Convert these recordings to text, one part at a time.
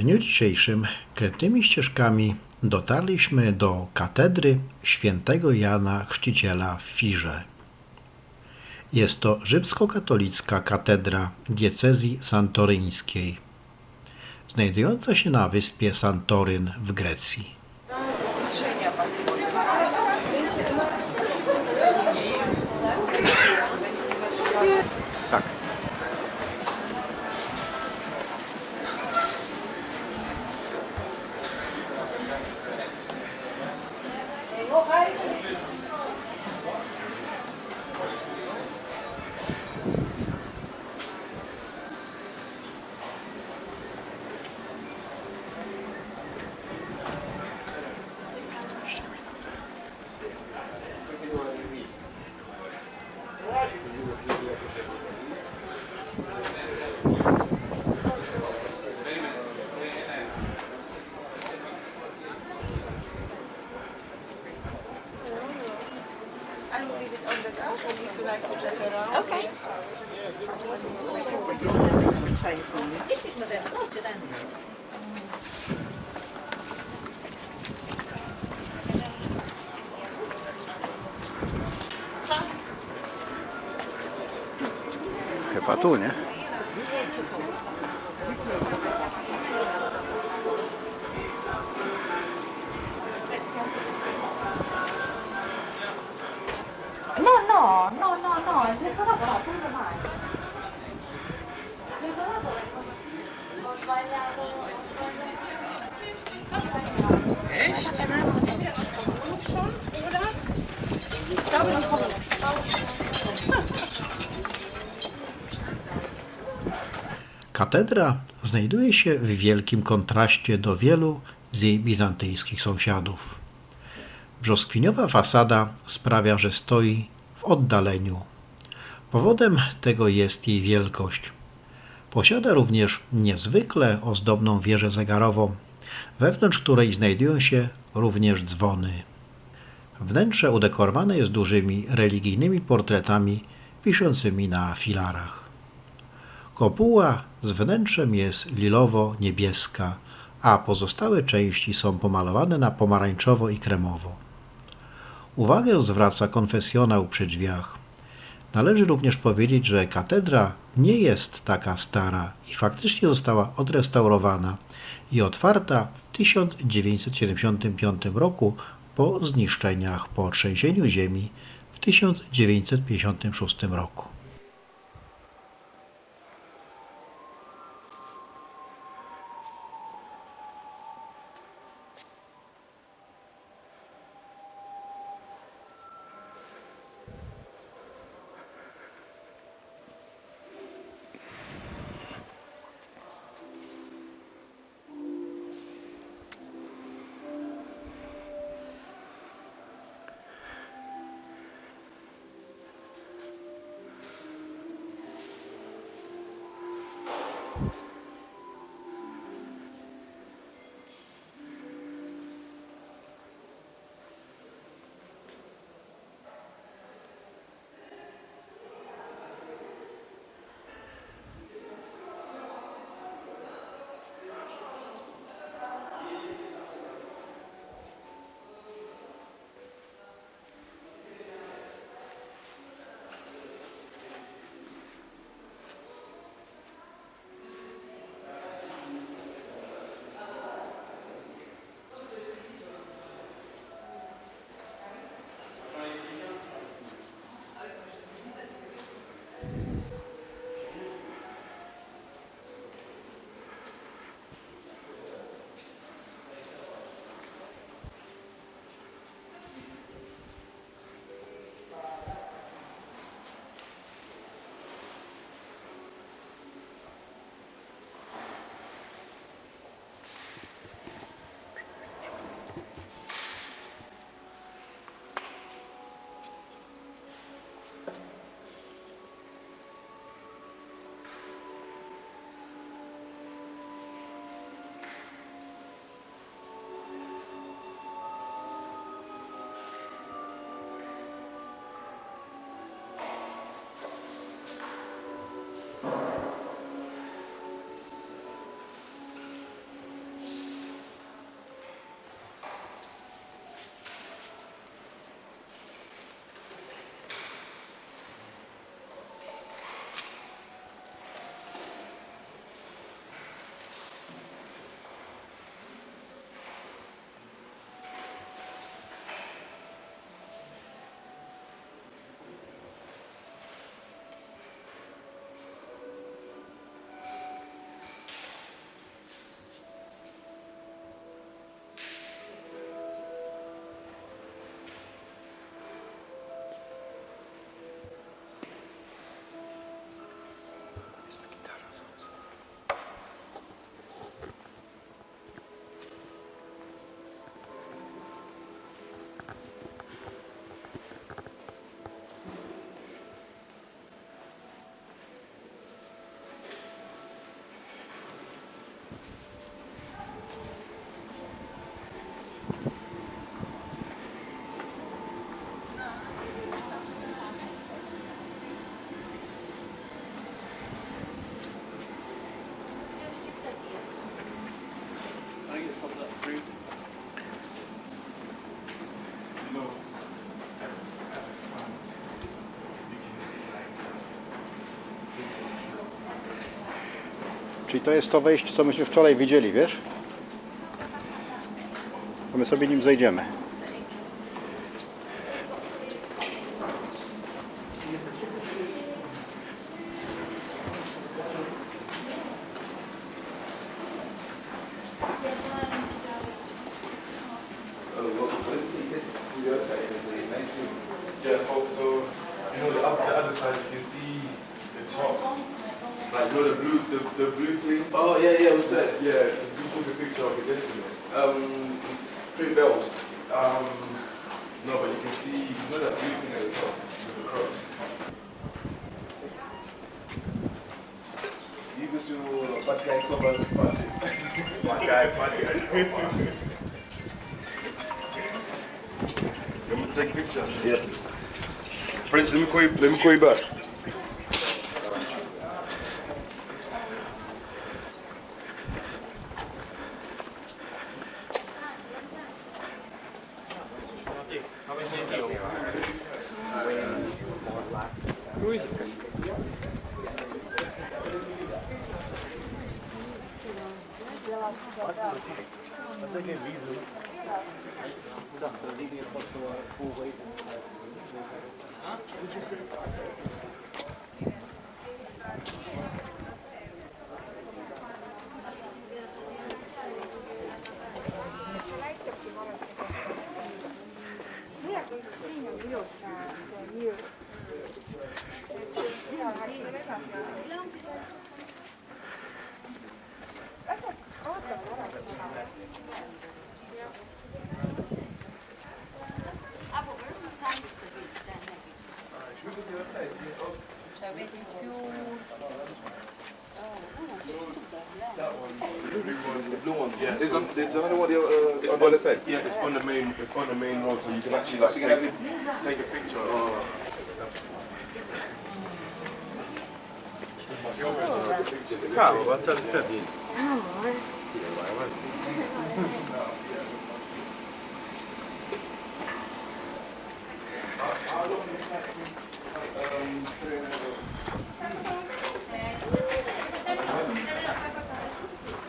dniu dzisiejszym krętymi ścieżkami dotarliśmy do katedry świętego Jana Chrzciciela w Firze. Jest to rzymskokatolicka katedra diecezji santoryńskiej, znajdująca się na wyspie Santoryn w Grecji. Tak. I will leave it No, no, no, no, nie tu nie Katedra znajduje się w wielkim kontraście do wielu z jej bizantyjskich sąsiadów. Brzoskwiniowa fasada sprawia, że stoi w oddaleniu. Powodem tego jest jej wielkość. Posiada również niezwykle ozdobną wieżę zegarową, wewnątrz której znajdują się również dzwony. Wnętrze udekorowane jest dużymi religijnymi portretami wiszącymi na filarach. Kopuła z wnętrzem jest lilowo-niebieska, a pozostałe części są pomalowane na pomarańczowo i kremowo. Uwagę zwraca konfesjonał przy drzwiach. Należy również powiedzieć, że katedra nie jest taka stara i faktycznie została odrestaurowana i otwarta w 1975 roku po zniszczeniach po trzęsieniu ziemi w 1956 roku. Czyli to jest to wejście, co myśmy wczoraj widzieli, wiesz? To my sobie nim zejdziemy. Yeah, folks. So you know up, the other side, you can see the top, like you know the blue, the, the blue thing. Oh yeah, yeah. What's that? Yeah, just we took a picture of it yesterday. Um, three bells. Um, no, but you can see, you know that blue thing at the top with the cross. You go to uh, Bad Guy as party. My guy, my guy. You want me to take a picture? Yeah. French, let me call you. Let me call you back. Até que é vidro, né? Mudança de linha para a sua curva aí. Gracias. There's, so- another one there, uh, on the other side. Yeah, it's on the main. It's on the main road, so you can actually like So take, can have take a picture. Oh. Cavolo, quanta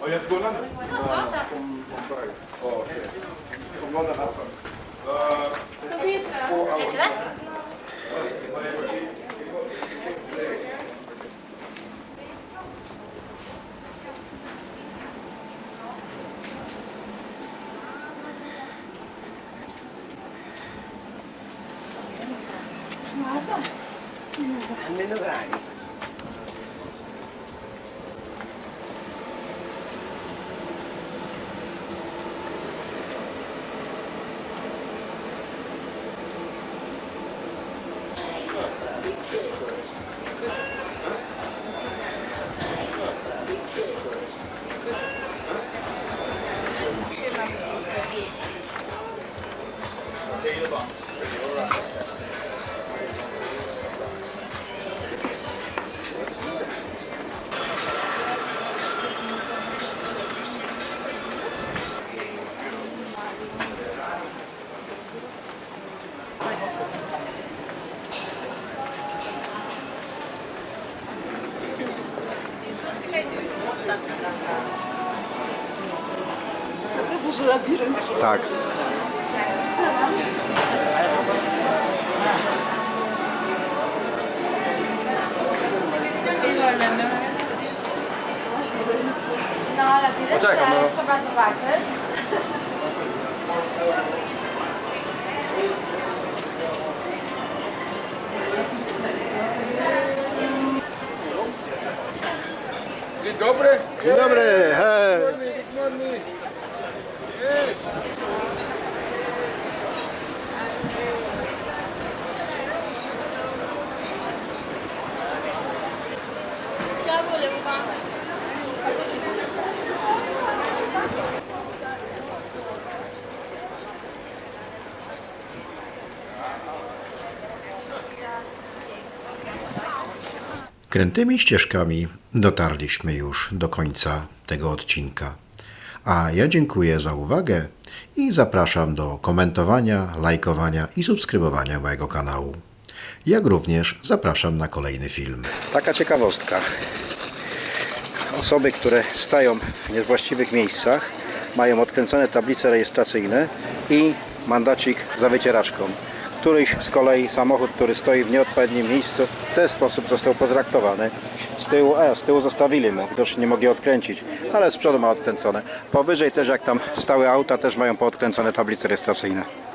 Har jag Gunnar nu? Från Berg. Från Gunnar Haffar. Från Petra? 안 되는 건 아니고. Uh, Tak. No, tyle, Poczekam, no. trzeba zobaczyć. Dzień dobry. Dzień dobry, hej. Krętymi ścieżkami dotarliśmy już do końca tego odcinka. A ja dziękuję za uwagę i zapraszam do komentowania, lajkowania i subskrybowania mojego kanału. Jak również zapraszam na kolejny film. Taka ciekawostka. osoby, które stają w niewłaściwych miejscach, mają odkręcone tablice rejestracyjne i mandacik za wycieraczką. Któryś z kolei samochód, który stoi w nieodpowiednim miejscu, w ten sposób został potraktowany. Z tyłu, e, z tyłu zostawili mu, widocznie nie mogli odkręcić, ale z przodu ma odkręcone. Powyżej też jak tam stały auta, też mają poodkręcone tablice rejestracyjne.